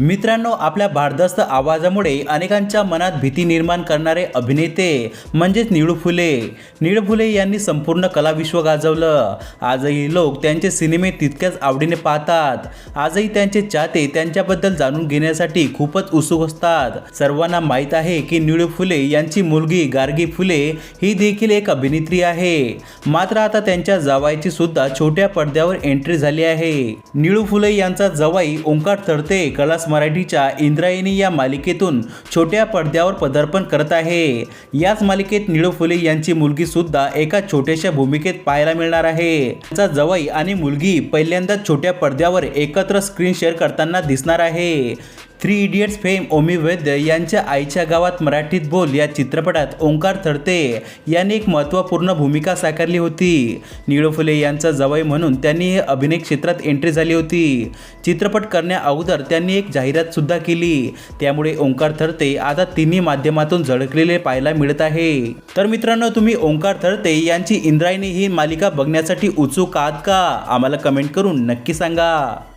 मित्रांनो आपल्या भारदस्त आवाजामुळे अनेकांच्या मनात भीती निर्माण करणारे अभिनेते म्हणजेच निळू फुले. निळू फुले यांनी संपूर्ण कलाविश्व गाजवलं. आजही लोक त्यांचे सिनेमे तितक्याच आवडीने पाहतात. आजही त्यांचे चाहते त्यांच्याबद्दल जाणून घेण्यासाठी खूपच उत्सुक असतात. सर्वांना माहीत आहे की निळू फुले यांची मुलगी गार्गी फुले ही देखील एक अभिनेत्री आहे. मात्र आता त्यांच्या जावाईची सुद्धा छोट्या पडद्यावर एंट्री झाली आहे. निळू फुले यांचा जवाई ओंकार थरते कलास मराठीच्या इंद्रायणी या मालिकेतून छोट्या पडद्यावर पदार्पण करत आहे. याच मालिकेत निळू फुले यांची मुलगी सुद्धा एका छोट्याशा भूमिकेत पाहायला मिळणार आहे. त्यांचा जवाई आणि मुलगी पहिल्यांदाच छोट्या पडद्यावर एकत्र स्क्रीन शेअर करताना दिसणार आहे. Three idiots fame Omi Vaidya यांच्या आईच्या गावात मराठीत बोल या चित्रपटात ओंकार थरते यांनी एक महत्त्वपूर्ण भूमिका साकारली होती. निळू फुले यांचा जवाई म्हणून त्यांनी हे अभिनय क्षेत्रात एंट्री झाली होती. चित्रपट करण्या अगोदर त्यांनी एक जाहिरात सुद्धा केली. त्यामुळे ओंकार थरते आता तिन्ही माध्यमातून झळकलेले पाहायला मिळत आहे. तर मित्रांनो तुम्ही ओंकार थरते यांची इंद्रायणी ही मालिका बघण्यासाठी उत्सुक आहात का? आम्हाला कमेंट करून नक्की सांगा.